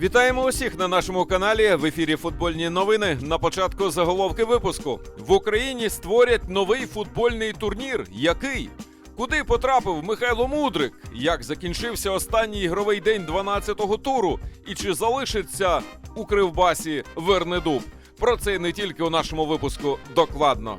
Вітаємо усіх на нашому каналі. В ефірі футбольні новини. На початку заголовки випуску в Україні створять новий футбольний турнір. Який? Куди потрапив Михайло Мудрик? Як закінчився останній ігровий день 12-го туру? І чи залишиться у Кривбасі Вернедуб? Про це не тільки у нашому випуску докладно.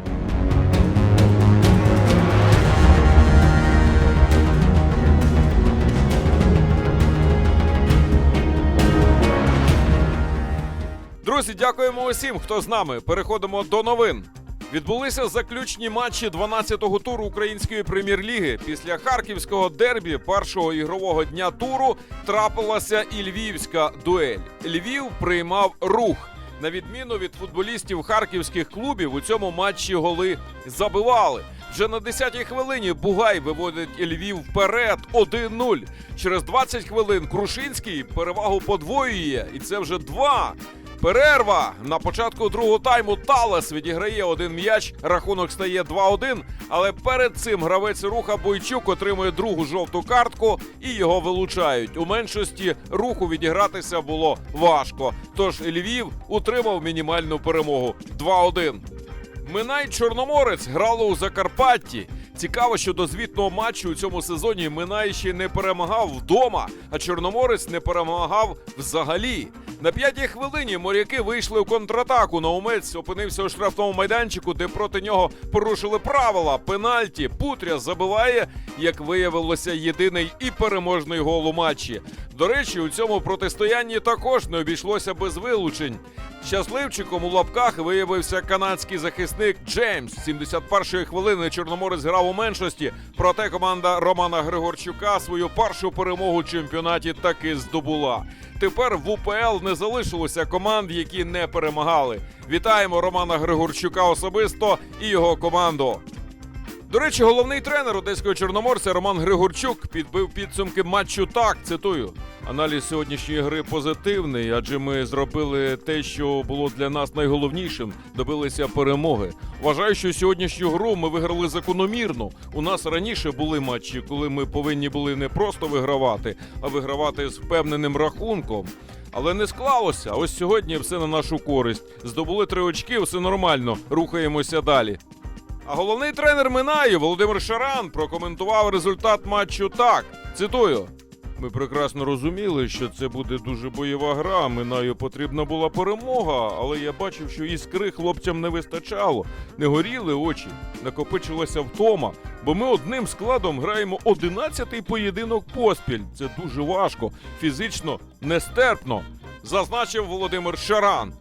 Друзі, дякуємо усім, хто з нами. Переходимо до новин. Відбулися заключні матчі 12-го туру української прем'єр-ліги. Після харківського дербі першого ігрового дня туру трапилася і львівська дуель. Львів приймав рух. На відміну від футболістів харківських клубів, у цьому матчі голи забивали. Вже на 10-й хвилині Бугай виводить Львів вперед 1-0. Через 20 хвилин Крушинський перевагу подвоює, і це вже два. Перерва на початку другого тайму Талес відіграє один м'яч. Рахунок стає 2-1. Але перед цим гравець руха Бойчук отримує другу жовту картку і його вилучають. У меншості руху відігратися було важко. Тож Львів утримав мінімальну перемогу 2-1. Минай Чорноморець грало у Закарпатті. Цікаво, що до звітного матчу у цьому сезоні Минай ще не перемагав вдома, а Чорноморець не перемагав взагалі. На п'ятій хвилині моряки вийшли у контратаку. Наумець опинився у штрафному майданчику, де проти нього порушили правила. Пенальті Путря забиває, як виявилося, єдиний і переможний гол у матчі. До речі, у цьому протистоянні також не обійшлося без вилучень. Щасливчиком у лапках виявився канадський захисник Джеймс. 71-ї хвилини Чорноморець грав у меншості. Проте команда Романа Григорчука свою першу перемогу в чемпіонаті таки здобула. Тепер в УПЛ не залишилося команд, які не перемагали. Вітаємо Романа Григорчука особисто і його команду. До речі, головний тренер одеського чорноморця Роман Григорчук підбив підсумки матчу так. Цитую: аналіз сьогоднішньої гри позитивний, адже ми зробили те, що було для нас найголовнішим. Добилися перемоги. Вважаю, що сьогоднішню гру ми виграли закономірно. У нас раніше були матчі, коли ми повинні були не просто вигравати, а вигравати з впевненим рахунком. Але не склалося. Ось сьогодні все на нашу користь. Здобули три очки, все нормально. Рухаємося далі. А головний тренер Минаю Володимир Шаран прокоментував результат матчу так. Цитую. Ми прекрасно розуміли, що це буде дуже бойова гра. Минаю потрібна була перемога, але я бачив, що іскри хлопцям не вистачало. Не горіли очі, накопичилася втома. Бо ми одним складом граємо 11-й поєдинок поспіль. Це дуже важко, фізично нестерпно, зазначив Володимир Шаран.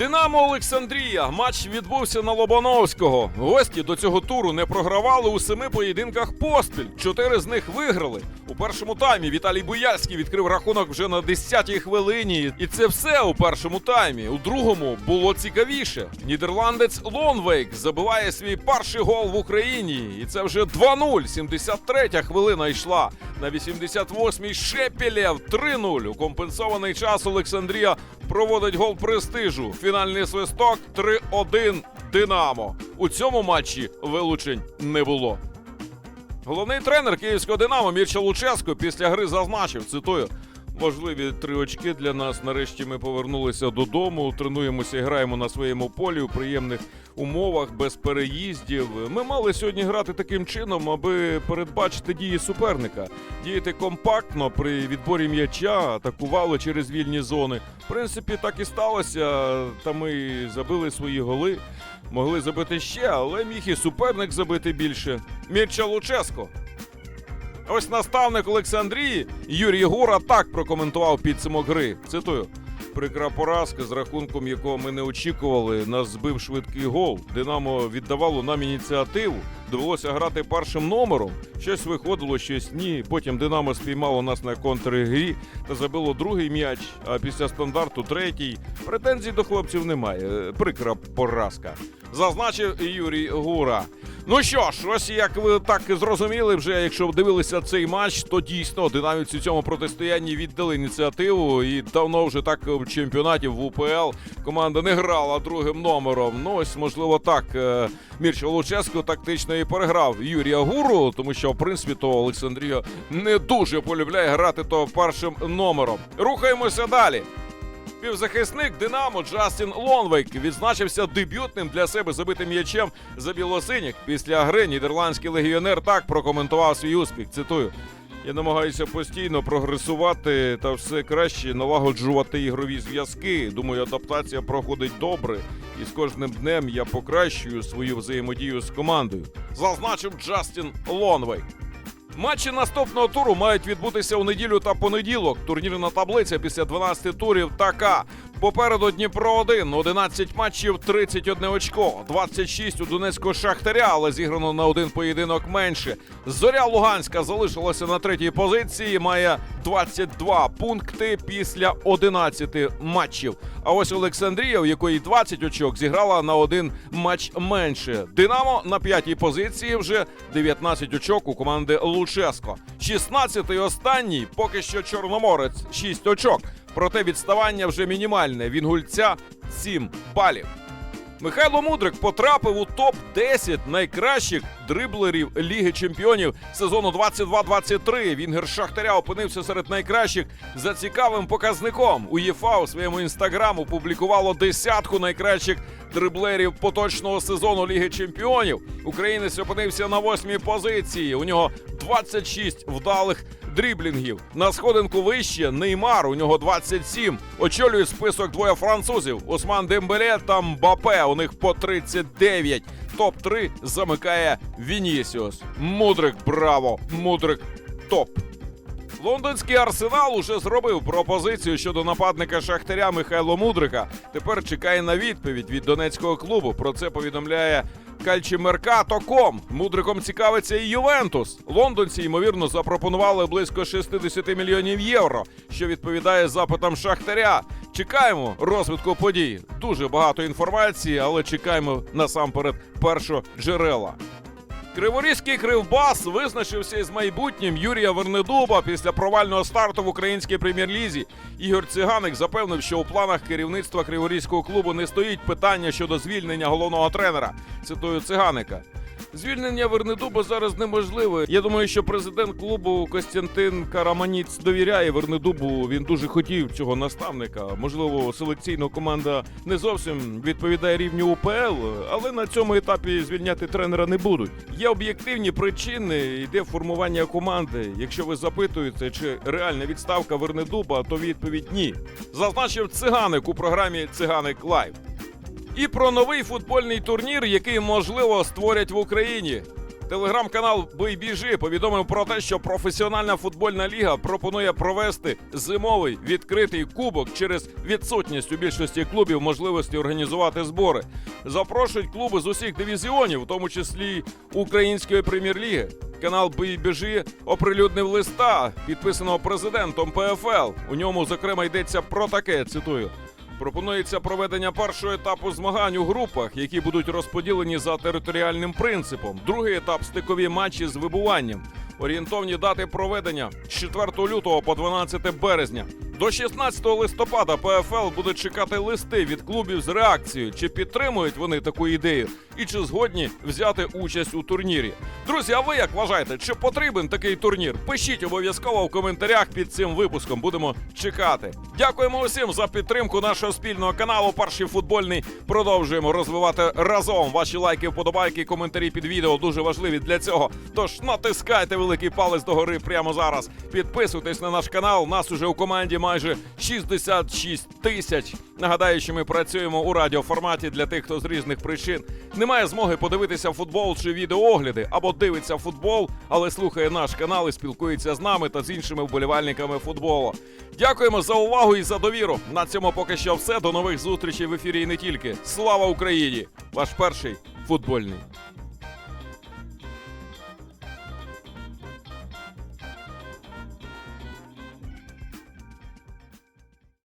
Динамо Олександрія. Матч відбувся на Лобановського. Гості до цього туру не програвали у семи поєдинках поспіль. Чотири з них виграли. У першому таймі Віталій Буяльський відкрив рахунок вже на 10-й хвилині. І це все у першому таймі. У другому було цікавіше. Нідерландець Лонвейк забиває свій перший гол в Україні. І це вже 2-0. 73-я хвилина йшла. На 88-й Шепелєв 3-0. У компенсований час Олександрія проводить гол престижу. Фінальний свисток 3-1 Динамо. У цьому матчі вилучень не було. Головний тренер київського Динамо Мірча Луческо після гри зазначив, цитую. Важливі три очки для нас. Нарешті ми повернулися додому, тренуємося і граємо на своєму полі у приємних умовах, без переїздів. Ми мали сьогодні грати таким чином, аби передбачити дії суперника, діяти компактно при відборі м'яча, атакували через вільні зони. В принципі, так і сталося. Та ми забили свої голи. Могли забити ще, але міг і суперник забити більше. Мірча Луческо. Ось наставник Олександрії Юрій Гура так прокоментував підсумок гри. Цитую: Прикра поразка з рахунком, якого ми не очікували, нас збив швидкий гол. Динамо віддавало нам ініціативу. Довелося грати першим номером. Щось виходило, щось ні. Потім Динамо спіймало нас на контргрі та забило другий м'яч. А після стандарту третій. Претензій до хлопців немає. Прикра поразка. Зазначив Юрій Гура. Ну що ж, ось як ви так і зрозуміли, вже якщо дивилися цей матч, то дійсно динамівці в цьому протистоянні віддали ініціативу. І давно вже так в чемпіонаті в УПЛ команда не грала другим номером. Ну ось можливо так. е, Мірчо Луческо тактично і переграв Юрія Гуру, тому що в принципі то Олександрія не дуже полюбляє грати то першим номером. Рухаємося далі. Півзахисник Динамо Джастін Лонвейк відзначився дебютним для себе забитим м'ячем за білосиніх. Після гри нідерландський легіонер так прокоментував свій успіх. Цитую. Я намагаюся постійно прогресувати та все краще налагоджувати ігрові зв'язки. Думаю, адаптація проходить добре, і з кожним днем я покращую свою взаємодію з командою. Зазначив Джастін Лонвейк. Матчі наступного туру мають відбутися у неділю та понеділок. Турнірна таблиця після 12 турів така. Попереду Дніпро 1, 11 матчів, 31 очко, 26 у Донецького Шахтаря, але зіграно на один поєдинок менше. Зоря Луганська залишилася на третій позиції, має 22 пункти після 11 матчів. А ось Олександрія, у якої 20 очок, зіграла на один матч менше. Динамо на п'ятій позиції вже 19 очок у команди Луческо. 16-й останній, поки що Чорноморець 6 очок. Проте відставання вже мінімальне. Він гульця 7 балів. Михайло Мудрик потрапив у топ 10 найкращих дриблерів Ліги Чемпіонів сезону 22-23. Вінгер Шахтаря опинився серед найкращих за цікавим показником. УЄФА у своєму інстаграм опублікувало десятку найкращих дриблерів поточного сезону Ліги Чемпіонів. Українець опинився на восьмій позиції. У нього 26 вдалих дріблінгів. На сходинку вище Неймар. У нього 27. Очолює список двоє французів: Осман Дембеле та Мбапе. У них по 39. Топ 3 замикає Вінісіус. Мудрик, браво! Мудрик топ. Лондонський арсенал уже зробив пропозицію щодо нападника Шахтаря Михайло Мудрика. Тепер чекає на відповідь від донецького клубу. Про це повідомляє Кальчимеркато.ком. Мудриком цікавиться і Ювентус. Лондонці ймовірно запропонували близько 60 мільйонів євро, що відповідає запитам Шахтаря. Чекаємо розвитку подій. Дуже багато інформації, але чекаємо насамперед першого джерела. Криворізький кривбас визначився із майбутнім Юрія Вернедуба після провального старту в українській прем'єр-лізі. Ігор Циганик запевнив, що у планах керівництва криворізького клубу не стоїть питання щодо звільнення головного тренера. Цитую циганика. Звільнення Вернедуба зараз неможливе. Я думаю, що президент клубу Костянтин Караманіц довіряє Вернедубу. Він дуже хотів цього наставника. Можливо, селекційна команда не зовсім відповідає рівню УПЛ, але на цьому етапі звільняти тренера не будуть. Є об'єктивні причини, йде формування команди. Якщо ви запитуєте, чи реальна відставка Вернедуба, то відповідь ні. Зазначив циганик у програмі Циганик Лайв. І про новий футбольний турнір, який можливо створять в Україні. Телеграм-канал Бий біжи повідомив про те, що професіональна футбольна ліга пропонує провести зимовий відкритий кубок через відсутність у більшості клубів можливості організувати збори. Запрошують клуби з усіх дивізіонів, в тому числі української прем'єр-ліги. Канал Бий біжи оприлюднив листа, підписаного президентом ПФЛ. У ньому зокрема йдеться про таке. Цитую. Пропонується проведення першого етапу змагань у групах, які будуть розподілені за територіальним принципом. Другий етап стикові матчі з вибуванням. Орієнтовні дати проведення з 4 лютого по 12 березня. До 16 листопада ПФЛ буде чекати листи від клубів з реакцією, чи підтримують вони таку ідею, і чи згодні взяти участь у турнірі. Друзі, а ви як вважаєте, чи потрібен такий турнір? Пишіть обов'язково в коментарях під цим випуском. Будемо чекати. Дякуємо усім за підтримку нашого спільного каналу. Перший футбольний продовжуємо розвивати разом. Ваші лайки, вподобайки, коментарі під відео дуже важливі для цього. Тож натискайте великий палець догори прямо зараз. Підписуйтесь на наш канал. Нас уже у команді майже 66 тисяч. Нагадаю, що ми працюємо у радіоформаті для тих, хто з різних причин не має змоги подивитися футбол чи відеоогляди, або дивиться футбол, але слухає наш канал і спілкується з нами та з іншими вболівальниками футболу. Дякуємо за увагу і за довіру. На цьому поки що все. До нових зустрічей в ефірі і не тільки. Слава Україні! Ваш перший футбольний